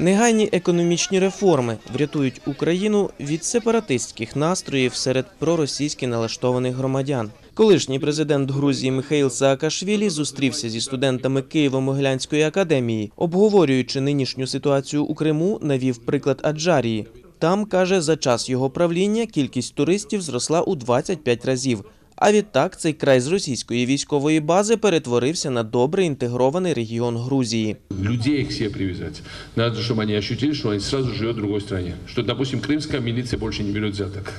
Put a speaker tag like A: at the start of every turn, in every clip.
A: Негайні економічні реформи врятують Україну від сепаратистських настроїв серед проросійськи налаштованих громадян. Колишній президент Грузії Михаїл Саакашвілі зустрівся зі студентами Києво-Могилянської академії, обговорюючи нинішню ситуацію у Криму, навів приклад Аджарії. Там каже, за час його правління кількість туристів зросла у 25 разів. А відтак цей край з російської військової бази перетворився на добре інтегрований регіон Грузії.
B: людей їх всі прив'язати. Треба, щоб вони ощутили, що вони сразу живуть в іншій країні. Що, допустим, кримська міліція больше не берет взяток.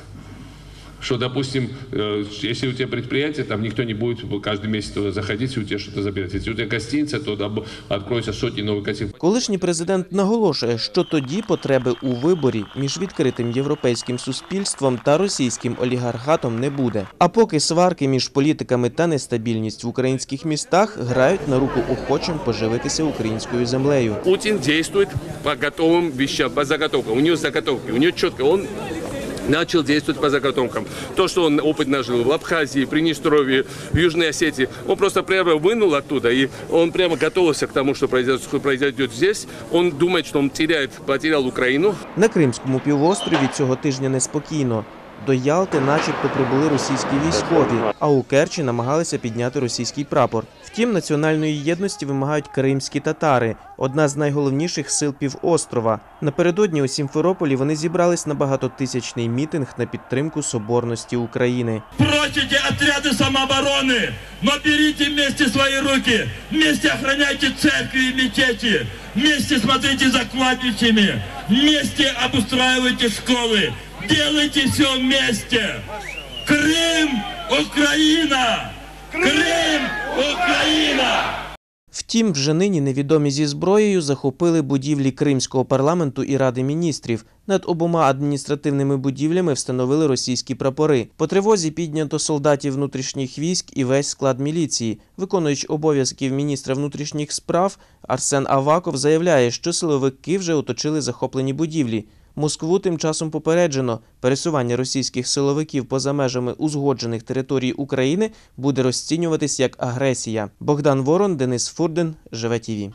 B: Что, допустим, э, если у тебя предприятие, там никто не будет каждый месяц туда заходить и у тебя что-то забирать. Если у тебя гостиница, то там откроются сотни новых гостиниц.
A: Колишній президент наголошує, що тоді потреби у виборі між відкритим європейським суспільством та російським олігархатом не буде. А поки сварки між політиками та нестабільність в українських містах грають на руку охочим поживитися українською землею.
B: Путин действует по готовым вещам, по заготовкам. У него заготовки, у него четко. Он начал действовать по заготовкам. То, что он опыт нажил в Абхазии, Приднестровье, в Южной Осетии, он просто прямо вынул оттуда, и он прямо готовился к тому, что произойдет, произойдет здесь. Он думает, что он теряет, потерял Украину,
A: На Кримському півострові цього тижня неспокійно. До Ялти начебто прибули російські військові, а у Керчі намагалися підняти російський прапор. Втім, національної єдності вимагають кримські татари, одна з найголовніших сил півострова. Напередодні у Сімферополі вони зібрались на багатотисячний мітинг на підтримку соборності України.
C: Просите отряды самообороны, но берите вместе свои руки, вместе охраняйте церкви и мечети, вместе смотрите за кладбищами, вместе обустраивайте школы, делайте все вместе. Крым, Украина! Крым, Украина!
A: Втім, вже нині невідомі зі зброєю захопили будівлі Кримського парламенту і Ради міністрів. Над обома адміністративними будівлями встановили російські прапори. По тривозі піднято солдатів внутрішніх військ і весь склад міліції. Виконуючи обов'язків міністра внутрішніх справ, Арсен Аваков заявляє, що силовики вже оточили захоплені будівлі. Москву тим часом попереджено, пересування російських силовиків поза межами узгоджених територій України буде розцінюватись як агресія. Богдан Ворон, Денис Фурден, Живе ТІВІ.